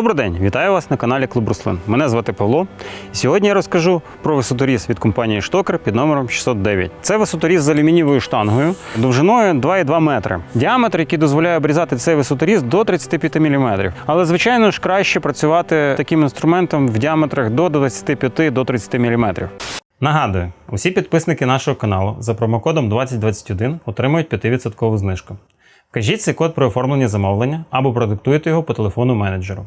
Добрий день, вітаю вас на каналі Клуб Руслин. Мене звати Павло. Сьогодні я розкажу про висоторіз від компанії Штокер під номером 609. Це висоторіз з алюмінієвою штангою довжиною 2,2 метри. Діаметр, який дозволяє обрізати цей висоторіз до 35 мм. Але звичайно ж краще працювати таким інструментом в діаметрах до 25 до 30 мм. Нагадую, усі підписники нашого каналу за промокодом 2021 отримують 5% знижку. Вкажіть цей код при оформленні замовлення або продиктуйте його по телефону менеджеру.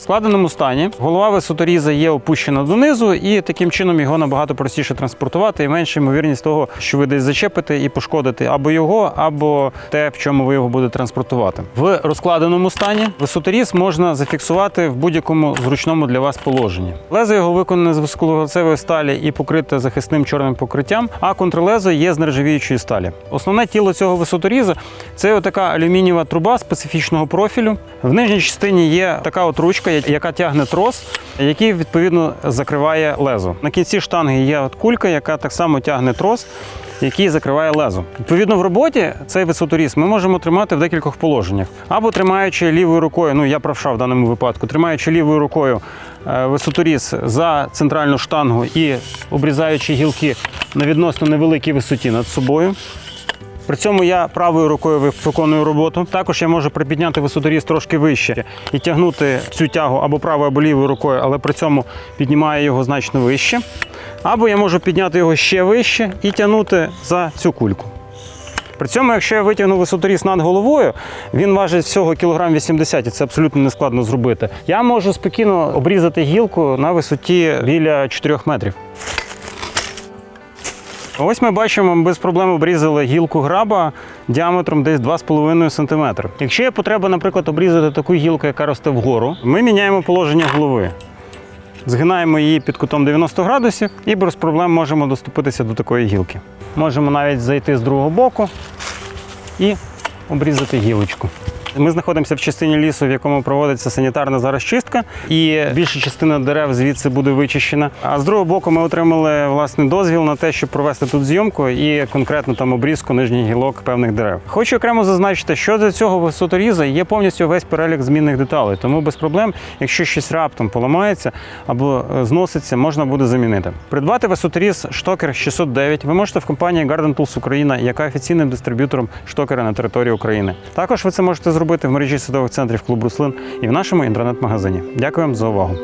Складеному стані голова висоторіза є опущена донизу, і таким чином його набагато простіше транспортувати і менша ймовірність того, що ви десь зачепите і пошкодите або його, або те, в чому ви його будете транспортувати. В розкладеному стані висоторіз можна зафіксувати в будь-якому зручному для вас положенні. Лезо його виконане з високоглицевої сталі і покрите захисним чорним покриттям, а контрлезо є з нержавіючої сталі. Основне тіло цього висоторіза це отака алюмінієва труба специфічного профілю. В нижній частині є така от ручка, яка тягне трос, який відповідно закриває лезо. На кінці штанги є от кулька, яка так само тягне трос. Який закриває лезо. Відповідно, в роботі цей висоторіз ми можемо тримати в декількох положеннях. Або тримаючи лівою рукою, ну я правша в даному випадку, тримаючи лівою рукою е, висоторіз за центральну штангу і обрізаючи гілки на відносно невеликій висоті над собою. При цьому я правою рукою виконую роботу. Також я можу припідняти висоторіз трошки вище і тягнути цю тягу або правою, або лівою рукою, але при цьому піднімаю його значно вище. Або я можу підняти його ще вище і тягнути за цю кульку. При цьому, якщо я витягну висоторіз над головою, він важить всього кілограм 80, і це абсолютно не складно зробити. Я можу спокійно обрізати гілку на висоті біля 4 метрів. Ось ми бачимо, ми без проблем обрізали гілку граба діаметром десь 2,5 см. Якщо є потреба, наприклад, обрізати таку гілку, яка росте вгору, ми міняємо положення голови. Згинаємо її під кутом 90 градусів і без проблем можемо доступитися до такої гілки. Можемо навіть зайти з другого боку і обрізати гілочку. Ми знаходимося в частині лісу, в якому проводиться санітарна зараз чистка, і більша частина дерев звідси буде вичищена. А з другого боку, ми отримали власне дозвіл на те, щоб провести тут зйомку і конкретно там обрізку нижніх гілок певних дерев. Хочу окремо зазначити, що до цього висоторіза є повністю весь перелік змінних деталей, тому без проблем, якщо щось раптом поламається або е, зноситься, можна буде замінити. Придбати висоторіз штокер 609 ви можете в компанії Garden Tools Україна, яка офіційним дистриб'ютором штокера на території України. Також ви це можете зробити в мережі садових центрів клуб Руслин і в нашому інтернет-магазині. Дякую вам за увагу.